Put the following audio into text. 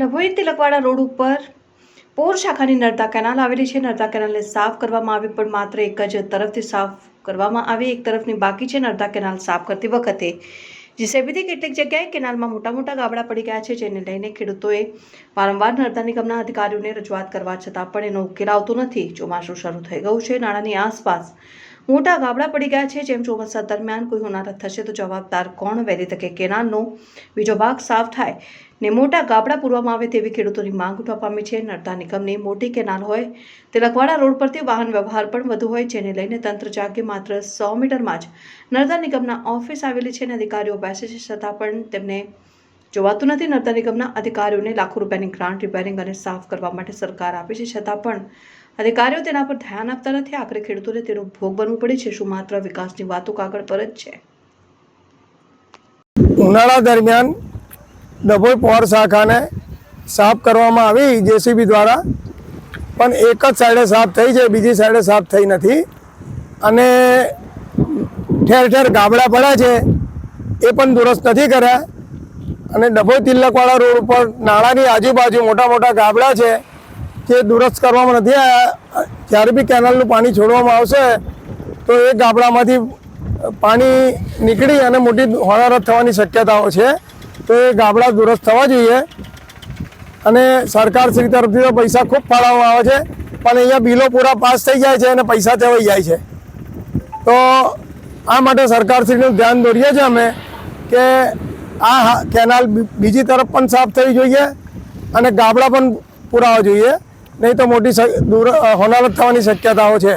Dabhoi Tilakwada road ઉપર પોર શાખાની Narmada canal આવેલી છે. નર્મદા કેનાલને સાફ કરવામાં આવી, પણ માત્ર એક જ તરફથી સાફ કરવામાં આવી. એક તરફની બાકી છે નર્મદા કેનાલ સાફ કરતી વખતે. જીસેબીથી કેટલીક જગ્યાએ કેનાલમાં મોટા મોટા ગાબડા પડી ગયા છે, જેને લઈને ખેડૂતોએ વારંવાર નર્મદા નિગમના અધિકારીઓને રજૂઆત કરવા છતાં પણ એનો ઉકેલ આવતો નથી. ચોમાસું શરૂ થઈ ગયું છે. નાણાંની આસપાસ મોટા ગાબડા પડી ગયા છે. જેમ ચોમાસા દરમિયાન કોઈ હોનારત થશે તો જવાબદાર કોણ? વહેલી તકે કેનાલનો બીજો ભાગ સાફ થાય ને મોટા ગાબડા પૂરવામાં આવે તેવી ખેડૂતોની માંગ ઉઠવા પામી છે. નર્મદા નિગમની મોટી કેનાલ હોય તે લખવાડા રોડ પરથી વાહન વ્યવહાર પણ વધુ હોય, જેને લઈને તંત્ર જાગે માત્ર સો મીટરમાં જ. નર્મદા નિગમના ઓફિસ આવેલી છે અને અધિકારીઓ બેસે છે. છતાં પણ તેમને જોવાતું નથી, નર્મદા નિગમના અધિકારીઓને લાખો રૂપિયાની ગ્રાન્ટ રિપેરિંગ અને સાફ કરવા માટે સરકાર આપે છે. છતાં પણ અધિકારીઓ તેના પર ધ્યાન આપતા નથી. આખરે ખેડૂતોને તેનો ભોગ બનવું પડે છે, શું માત્ર વિકાસની વાતો કાગળ પર જ છે. ઉનાળા દરમિયાન ડભોઈ પોર શાખાને સાફ કરવામાં આવી જેસીબી દ્વારા, પણ એક જ સાઈડે સાફ થઈ છે, બીજી સાઈડે સાફ થઈ નથી. અને ઠેર ઠેર ગાબડા પડ્યા છે, એ પણ દુરસ્ત નથી કર્યા. અને ડભોઈ તિલકવાળા રોડ ઉપર નાળાની આજુબાજુ મોટા મોટા ગાબડા છે જે દુરસ્ત કરવામાં નથી આવ્યા જ્યારે બી કેનાલનું પાણી છોડવામાં આવશે, તો એ ગાબડામાંથી પાણી નીકળી અને મોટી હોનારત થવાની શક્યતાઓ છે. તો એ ગાબડા દુરસ્ત થવા જોઈએ. અને સરકાર શ્રી તરફથી તો પૈસા ખૂબ ફાળવવામાં આવે છે, પણ અહીંયા બિલો પૂરા પાસ થઈ જાય છે અને પૈસા તેવાઈ જાય છે. તો આ માટે સરકારશ્રીનું ધ્યાન દોરીએ છીએ અમે કે આ કેનાલ બીજી તરફ પણ સાફ થવી જોઈએ અને ગાબડા પણ પુરાવા જોઈએ. નહીં તો મોટી દૂર હોનારત થવાની શક્યતાઓ છે.